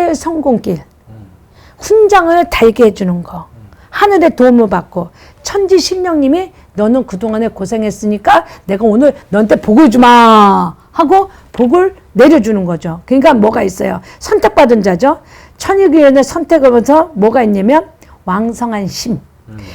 출세의 성공길, 훈장을 달게 해주는 거, 하늘의 도움을 받고 천지 신령님이 너는 그동안에 고생했으니까 내가 오늘 너한테 복을 주마 하고 복을 내려주는 거죠. 그러니까 뭐가 있어요? 선택받은 자죠. 천일교회의 선택을 해서 뭐가 있냐면 왕성한 심.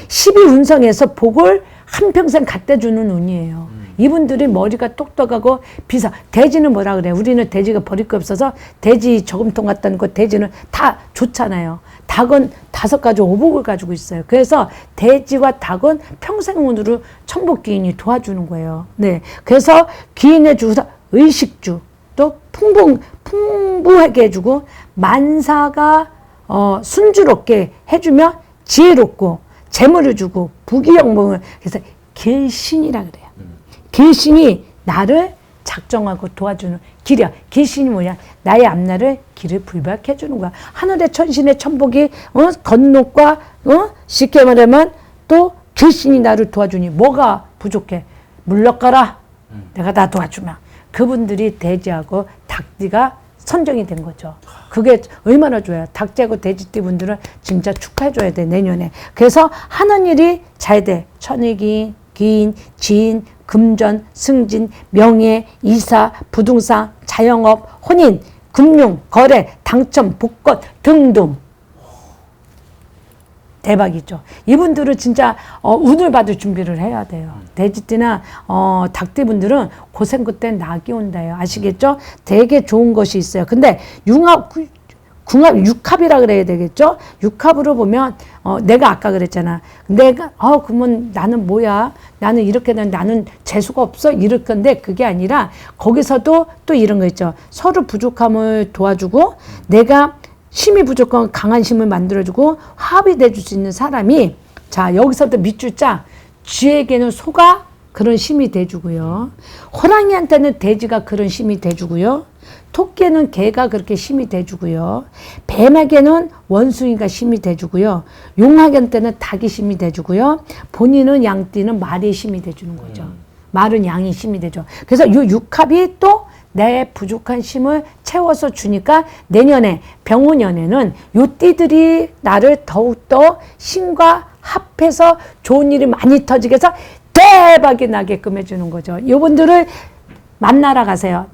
12운성에서 복을 한평생 갖다 주는 운이에요. 이분들이 머리가 똑똑하고 비서 돼지는 뭐라 그래? 우리는 돼지가 버릴 거 없어서 돼지 저금통 갖다 놓고 돼지는 다 좋잖아요. 닭은 다섯 가지 오복을 가지고 있어요. 그래서 돼지와 닭은 평생 운으로 천복 귀인이 도와주는 거예요. 네. 그래서 귀인의 주사 의식주 또 풍부 풍부하게 해주고 만사가 어, 순주롭게 해주며 지혜롭고 재물을 주고 부귀영봉을 그래서 길신이라 그래요. 길신이 나를 작정하고 도와주는 길이야. 길신이 뭐냐? 나의 앞날을 길을 불박해 주는 거야. 하늘의 천신의 천복이 어? 건너과 어? 쉽게 말하면 또 길신이 나를 도와주니 뭐가 부족해? 물러가라. 내가 다 도와주면 그분들이 대지하고 닭띠가 선정이 된 거죠. 그게 얼마나 좋아요. 닭재고 돼지띠 분들은 진짜 축하해줘야 돼, 내년에. 그래서 하는 일이 잘 돼. 천이기, 기인, 지인, 금전, 승진, 명예, 이사, 부동산, 자영업, 혼인, 금융, 거래, 당첨, 복권 등등. 대박이죠. 이분들은 진짜 어, 운을 받을 준비를 해야 돼요. 돼지띠나 어, 닭띠분들은 고생 그때 낙이 온다요. 아시겠죠? 되게 좋은 것이 있어요. 근데 융합 궁합 육합이라 그래야 되겠죠? 육합으로 보면 어, 내가 아까 그랬잖아. 내가 어 그러면 나는 뭐야? 나는 이렇게 는 나는 재수가 없어 이럴 건데 그게 아니라 거기서도 또 이런 거 있죠. 서로 부족함을 도와주고 내가 힘이 부족한 강한 힘을 만들어주고 화합이 돼줄 수 있는 사람이 자 여기서도 밑줄 짜 쥐에게는 소가 그런 힘이 돼주고요. 호랑이한테는 돼지가 그런 힘이 돼주고요. 토끼는 개가 그렇게 힘이 돼주고요. 뱀에게는 원숭이가 힘이 돼주고요. 용학한테는 닭이 힘이 돼주고요. 본인은 양띠는 말이 힘이 돼주는 거죠. 말은 양이 힘이 되죠. 그래서 이 육합이 또 내 부족한 힘을 채워서 주니까 내년에 병원년에는 요 띠들이 나를 더욱더 힘과 합해서 좋은 일이 많이 터지게 해서 대박이 나게끔 해주는 거죠. 요분들을 만나러 가세요.